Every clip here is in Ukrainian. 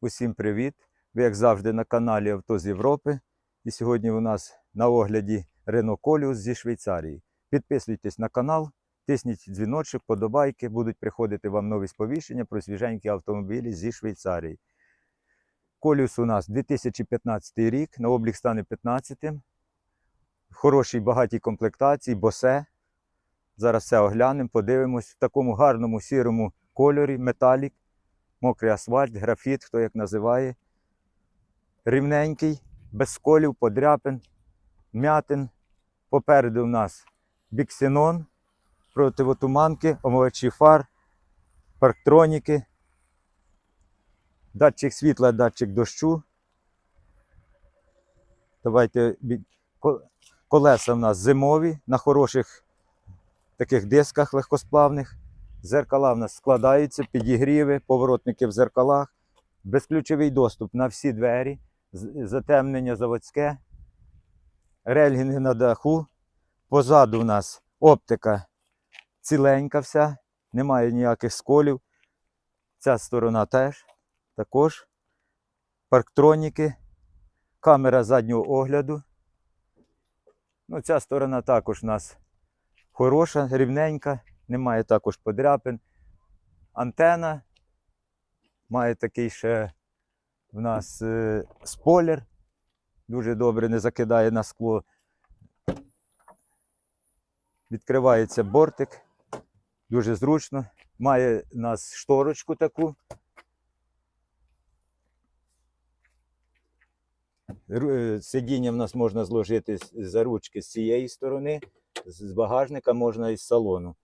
Усім привіт! Ви, як завжди, на каналі Авто з Європи. І сьогодні у нас на огляді Renault Коліус зі Швейцарії. Підписуйтесь на канал, тисніть дзвіночок, подобайки, будуть приходити вам нові сповіщення про свіженькі автомобілі зі Швейцарії. Коліус у нас 2015 рік, на облік стане 15 в хорошій багатій комплектації, босе. Зараз все оглянемо, подивимось в такому гарному сірому кольорі, металік мокрий асфальт, графіт, хто як називає. Рівненький, без сколів, подряпин, м'ятин. Попереду в нас біксенон, противотуманки, омивачі фар, парктроніки, датчик світла, датчик дощу. Давайте колеса в нас зимові на хороших таких дисках легкосплавних. Зеркала в нас складаються, підігріви, поворотники в зеркалах, безключовий доступ на всі двері, затемнення заводське, рельгінги на даху. Позаду у нас оптика ціленька вся, немає ніяких сколів. Ця сторона теж також. Парктроніки, камера заднього огляду. Ну, ця сторона також у нас хороша, рівненька немає також подряпин. Антена. Має такий ще в нас е, спойлер. Дуже добре не закидає на скло. Відкривається бортик. Дуже зручно. Має у нас шторочку таку. Е, Сидіння в нас можна зложити за ручки з цієї сторони, з з багажника можна із салону.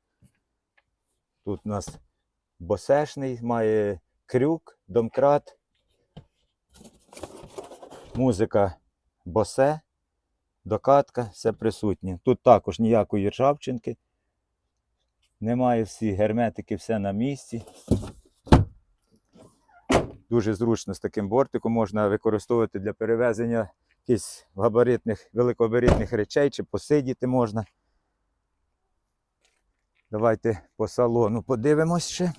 Тут у нас босешний, має крюк, домкрат, музика босе, докатка, все присутнє. Тут також ніякої ржавчинки. Немає всі герметики, все на місці. Дуже зручно з таким бортиком можна використовувати для перевезення якихось габаритних, великогабаритних речей чи посидіти можна. Давайте по салону подивимось ще.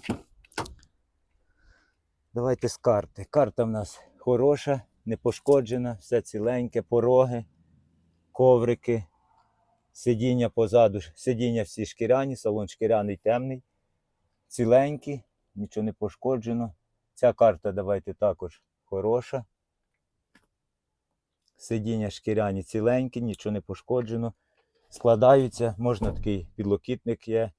Давайте з карти. Карта в нас хороша, не пошкоджена, все ціленьке, пороги, коврики, сидіння позаду, сидіння всі шкіряні, салон шкіряний темний, ціленькі, нічого не пошкоджено. Ця карта давайте також хороша. Сидіння шкіряні ціленькі, нічого не пошкоджено. Складаються, можна такий підлокітник є,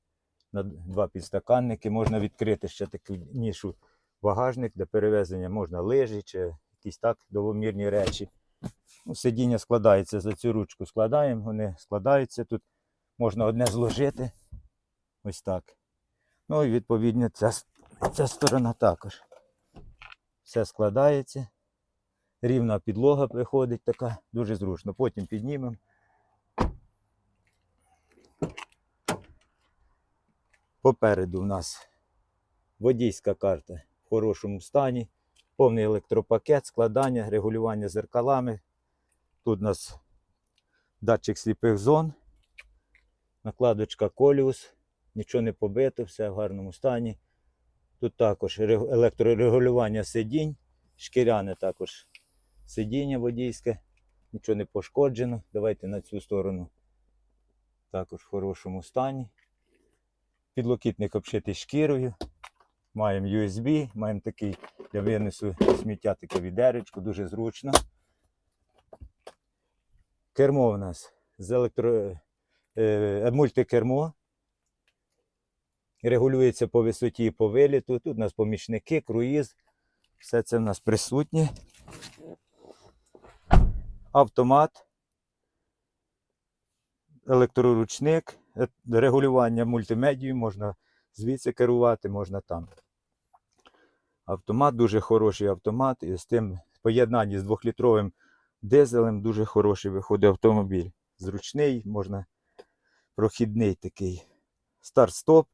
на два підстаканники, можна відкрити ще таку нішу багажник для перевезення, можна лижі чи якісь так довомірні речі. Ну, сидіння складається за цю ручку, складаємо, вони складаються. Тут можна одне зложити. Ось так. Ну і відповідно ця, ця сторона також. Все складається. Рівна підлога виходить така, дуже зручно. Потім піднімемо. Попереду в нас водійська карта в хорошому стані, повний електропакет, складання, регулювання зеркалами. Тут у нас датчик сліпих зон, накладочка коліус, нічого не побито, все в гарному стані. Тут також електрорегулювання сидінь, шкіряне також сидіння водійське, нічого не пошкоджено. Давайте на цю сторону також в хорошому стані. Підлокітник обшитий шкірою. Маємо USB, маємо такий для винесу сміття таке відеречко, дуже зручно. Кермо у нас з електро... е, мультикермо. Регулюється по висоті і по виліту. Тут у нас помічники, круїз. Все це в нас присутнє. Автомат. Електроручник, е, регулювання мультимедію, можна звідси керувати, можна там. Автомат дуже хороший автомат. І з тим в поєднанні з двохлітровим дизелем дуже хороший виходить автомобіль. Зручний, можна прохідний такий. Старт-стоп,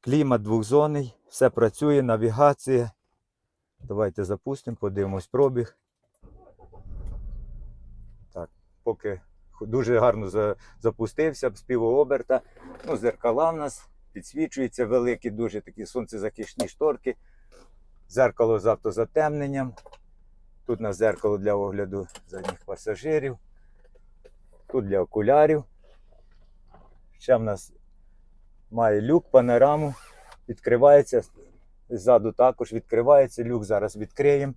клімат двохзонний, все працює, навігація. Давайте запустимо, подивимось пробіг. Так, поки дуже гарно запустився, з півооберта. Ну, зеркала в нас підсвічуються великі, дуже такі сонцезахисні шторки. Зеркало з автозатемненням. Тут у нас зеркало для огляду задніх пасажирів. Тут для окулярів. Ще в нас має люк, панораму. Відкривається. Ззаду також відкривається. Люк зараз відкриємо.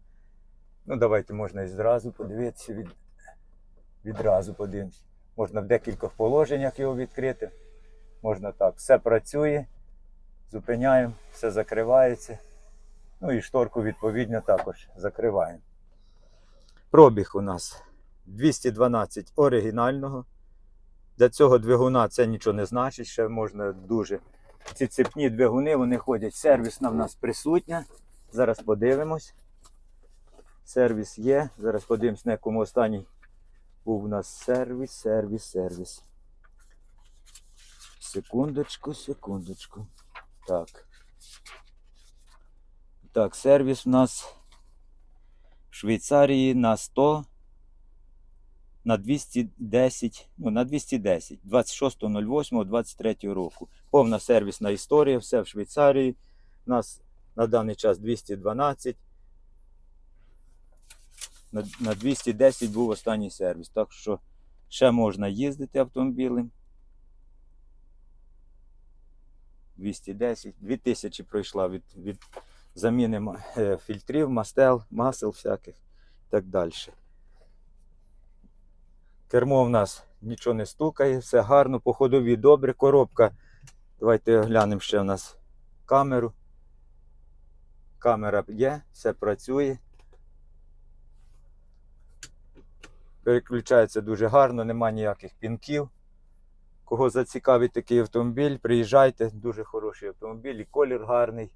Ну, давайте можна і зразу подивитися. Відразу подивимося. Можна в декількох положеннях його відкрити. Можна так. Все працює. Зупиняємо, все закривається. Ну і шторку відповідно також закриваємо. Пробіг у нас 212 оригінального. Для цього двигуна це нічого не значить, ще можна дуже. Ці цепні двигуни вони ходять. Сервісна в нас присутня. Зараз подивимось. Сервіс є. Зараз подивимось, на якому останній був у нас сервіс, сервіс, сервіс. Секундочку, секундочку. Так. Так, сервіс у нас в Швейцарії на 100 на 210, ну, на 210, 26.08.23 року. Повна сервісна історія, все в Швейцарії. У нас на даний час 212. На, на 210 був останній сервіс. Так що ще можна їздити автомобілем. 210, 2000 пройшла від, від заміни е, фільтрів, мастел, масел всяких і так далі. Кермо в нас нічого не стукає, все гарно, по ходові добре. Коробка. Давайте глянемо ще в нас камеру. Камера є, все працює. Переключається дуже гарно, нема ніяких пінків. Кого зацікавить такий автомобіль, приїжджайте, дуже хороший автомобіль і колір гарний.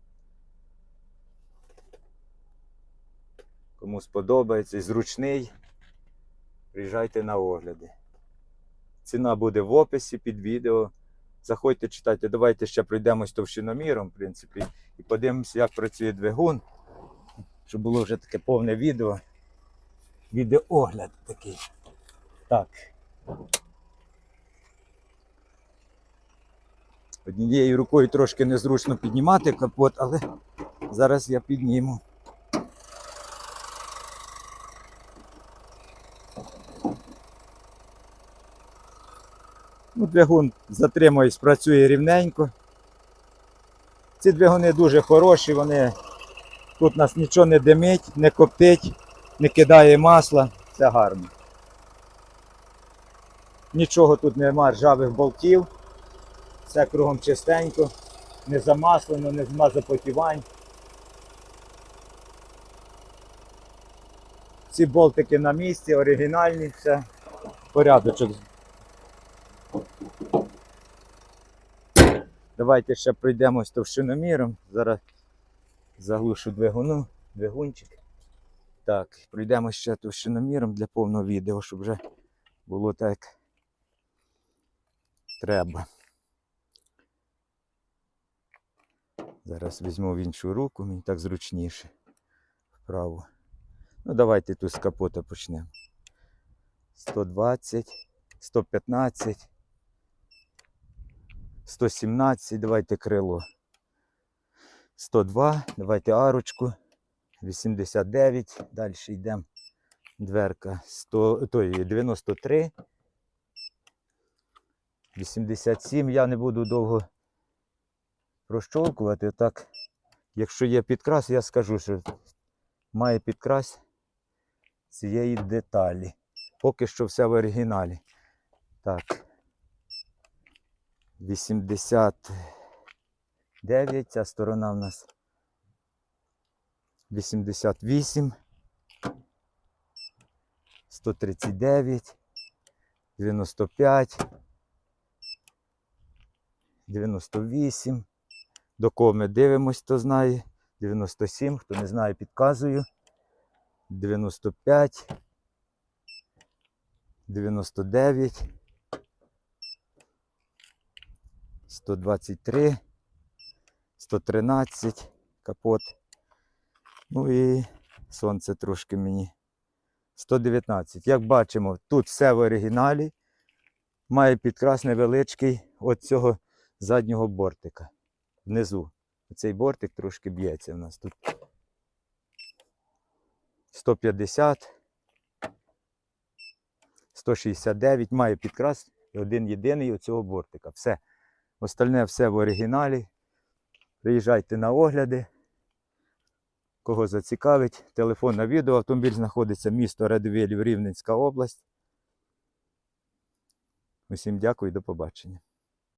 Кому сподобається і зручний, приїжджайте на огляди. Ціна буде в описі під відео. Заходьте, читайте. Давайте ще пройдемось товщиноміром, в принципі, і подивимося, як працює двигун. Щоб було вже таке повне відео. Відеоогляд такий. Так. Однією рукою трошки незручно піднімати капот, але зараз я підніму. Ну, двигун затримуюсь, працює рівненько. Ці двигуни дуже хороші, вони тут нас нічого не димить, не коптить, не кидає масла, все гарно. Нічого тут нема ржавих болтів. Все кругом чистенько, не замаслено, не нема запотівань. Ці болтики на місці, оригінальні, все. Порядочок. Давайте ще пройдемось товщиноміром. Зараз заглушу двигуну, двигунчик. Так, пройдемо ще товщиноміром для повного відео, щоб вже було так треба. Зараз візьму в іншу руку, мені так зручніше. Вправо. Ну, давайте тут з капота почнемо. 120, 115, 117, давайте крило. 102, давайте арочку. 89, далі йдемо. Дверка 100, той, 93. 87. Я не буду довго прощолкувати. Так, якщо є підкрас, я скажу, що має підкрас цієї деталі. Поки що все в оригіналі. Так. 89, ця сторона в нас 88, 139, 95, 98. До кого ми дивимось, хто знає. 97, хто не знає, підказую. 95, 99, 123, 113 капот. Ну і сонце трошки мені. 119. Як бачимо, тут все в оригіналі. Має підкрас невеличкий от цього заднього бортика. Внизу. Цей бортик трошки б'ється в нас тут. 150, 169, має підкрас і один єдиний у цього бортика. Все. Остальне все в оригіналі. Приїжджайте на огляди. Кого зацікавить, телефон на відео. Автомобіль знаходиться місто Радивилів, Рівненська область. Усім дякую і до побачення.